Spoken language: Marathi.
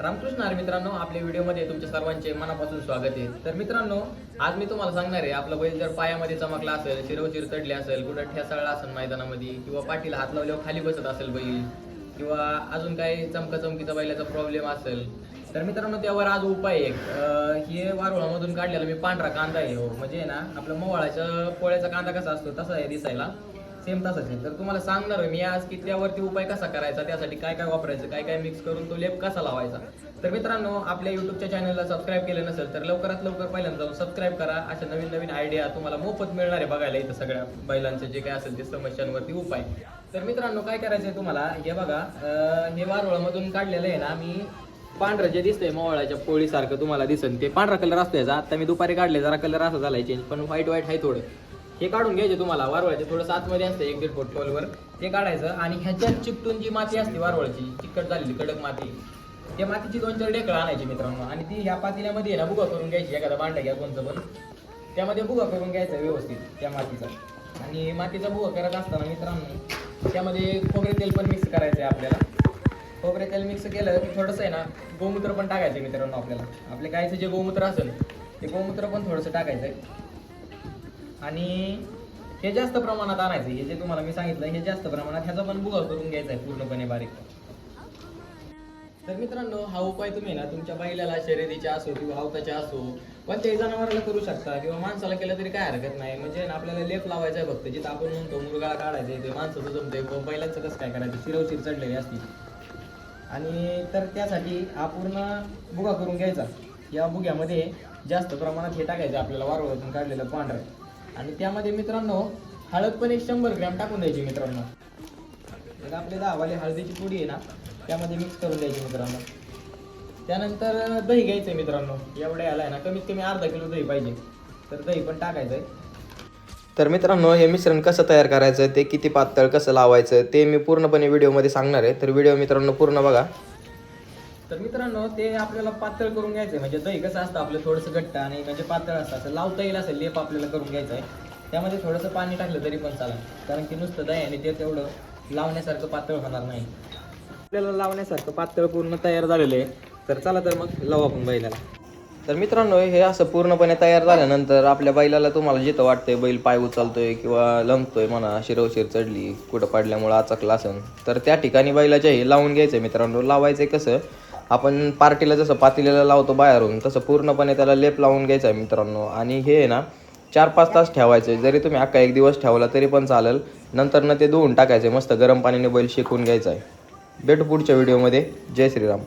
रामकृष्ण आर मित्रांनो आपल्या व्हिडिओमध्ये तुमच्या सर्वांचे मनापासून स्वागत आहे. तर मित्रांनो आज मी तुम्हाला सांगणार आहे आपला बैल जर पायामध्ये चमकला असेल शिरवचिर चढले असेल कुठं ठेसाळला असेल मैदानामध्ये किंवा पाठीला हात लावल्यावर खाली बसत असेल बैल किंवा अजून काही चमकाचमकीचा बैलाचा प्रॉब्लेम असेल तर मित्रांनो त्यावर आज उपाय एक. हे वारुळामधून काढलेला मी पांढरा कांदा आहे हो. म्हणजे आहे ना आपला मवाळाच्या पोळ्याचा कांदा कसा असतो तसा आहे दिसायला. सेम तसाच आहे. तर तुम्हाला सांगणार आहे मी आज की त्यावरती उपाय कसा करायचा त्यासाठी काय काय वापरायचं काय काय मिक्स करून तो लेप कसा लावायचा. तर मित्रांनो आपल्या युट्यूबच्या चॅनलला सबस्क्राईब केलं नसेल तर लवकरात लवकर पहिल्यांदा जाऊन सबस्क्राईब करा. अशा नवीन नवीन आयडिया तुम्हाला मोफत मिळणार आहे बघायला इथं सगळ्या बैलांचे जे काय असेल ते समस्यांवरती उपाय. तर मित्रांनो काय करायचंय तुम्हाला? हे बघा हे वारुळामधून काढलेलं आहे ना मी पांढरं जे दिसतंय मोवळाच्या पोळीसारखं तुम्हाला दिसन. ते पांढरा कलर असतो याचा आता मी दुपारी काढले जरा कलर असा झालाय चेंज पण व्हाईट व्हाईट आहे थोडं. हे काढून घ्यायचे तुम्हाला वारवळाचे थोडं आतमध्ये असतं एक दीड फूट खोलवर. ते काढायचं आणि ह्याच्यात चिकटून जी माती असते वारवळ्याची चिकट झालेली कडक माती त्या मातीची दोन चार ढेकळं आणायची मित्रांनो. आणि ती ह्या पातेल्यामध्ये आहे ना बुगा करून घ्यायची एखादा भांडा घ्या कोणतं पण. त्यामध्ये बुगा करून घ्यायचा व्यवस्थित त्या मातीचा. आणि मातीचा बुगा करत असताना मित्रांनो त्यामध्ये खोबरे तेल पण मिक्स करायचं आहे आपल्याला. खोबरे तेल मिक्स केलं की थोडंसं आहे ना गोमूत्र पण टाकायचं आहे मित्रांनो आपल्याला. आपल्या गायचं जे गोमूत्र असेल ते गोमूत्र पण थोडंसं टाकायचं आहे आणि हे जास्त प्रमाणात आणायचं. हे जे तुम्हाला मी सांगितलं हे जास्त प्रमाणात ह्याचा पण बुगा करून घ्यायचा आहे पूर्णपणे बारीक. तर मित्रांनो हा उपाय तुम्ही ना तुमच्या बैलाला शर्यतीच्या असो किंवा हावताच्या असो कोणत्याही जनावराला करू शकता किंवा माणसाला केलं तरी काय हरकत नाही. म्हणजे आपल्याला लेप लावायचा आहे फक्त जिथं आपण म्हणतो मुरगाळा काढायचं आहे ते माणसाचं जमतंय किंवा बैलांचं कसं काय करायचं? शिरवशीर चढलेली असती. आणि तर त्यासाठी हा पूर्ण बुगा करून घ्यायचा. या बुग्यामध्ये जास्त प्रमाणात हे टाकायचं आपल्याला वारवळातून काढलेलं पांढरं. आणि त्यामध्ये मित्रांनो हळद पण एक शंभर ग्रॅम टाकून द्यायची मित्रांनो. तर आपले दहावाली हळदीची पुडी आहे ना त्यामध्ये मिक्स करून द्यायची मित्रांनो. त्यानंतर दही घ्यायचं आहे मित्रांनो. एवढ्या याला आहे ना कमीत कमी अर्धा किलो दही पाहिजे. तर दही पण टाकायचं आहे तर मित्रांनो हे मिश्रण कसं तयार करायचं ते किती पातळ कसं लावायचं ते मी पूर्णपणे व्हिडिओमध्ये सांगणार आहे. तर व्हिडिओ मित्रांनो पूर्ण बघा. तर मित्रांनो ते आपल्याला पातळ करून घ्यायचं आहे म्हणजे दही कसं असतं आपलं थोडंसं घट्ट आणि म्हणजे पातळ असतं. असं लावता येईल असं लेप आपल्याला करून घ्यायचं आहे त्यामध्ये थोडंसं पाणी टाकलं तरी पण चालेल. कारण की नुसतं दही आणि ते तेवढं लावण्यासारखं पातळ होणार नाही. आपल्याला लावण्यासारखं पातळ पूर्ण तयार झालेलं आहे. तर चला तर मग लावू आपण बैलाला. तर मित्रांनो हे असं पूर्णपणे तयार झाल्यानंतर आपल्या बैलाला तुम्हाला जिथं वाटतंय बैल पाय उचलतोय किंवा लंगतोय म्हणा शिरवशीर चढली कुठं पडल्यामुळं आचकला असेल तर त्या ठिकाणी बैलाच्या हे लावून घ्यायचं मित्रांनो. लावायचं कसं आपण पार्टीला जसं पातेल्याला लावतो बाहेरून तसं पूर्णपणे त्याला लेप लावून घ्यायचा आहे मित्रांनो. आणि हे आहे ना चार पाच तास ठेवायचं. जरी तुम्ही अख्खा एक दिवस ठेवला तरी पण चालेल. नंतर ना ते धुवून टाकायचे मस्त गरम पाण्याने बैल शेकून घ्यायचा आहे. भेटू पुढच्या व्हिडिओमध्ये. जय श्रीराम.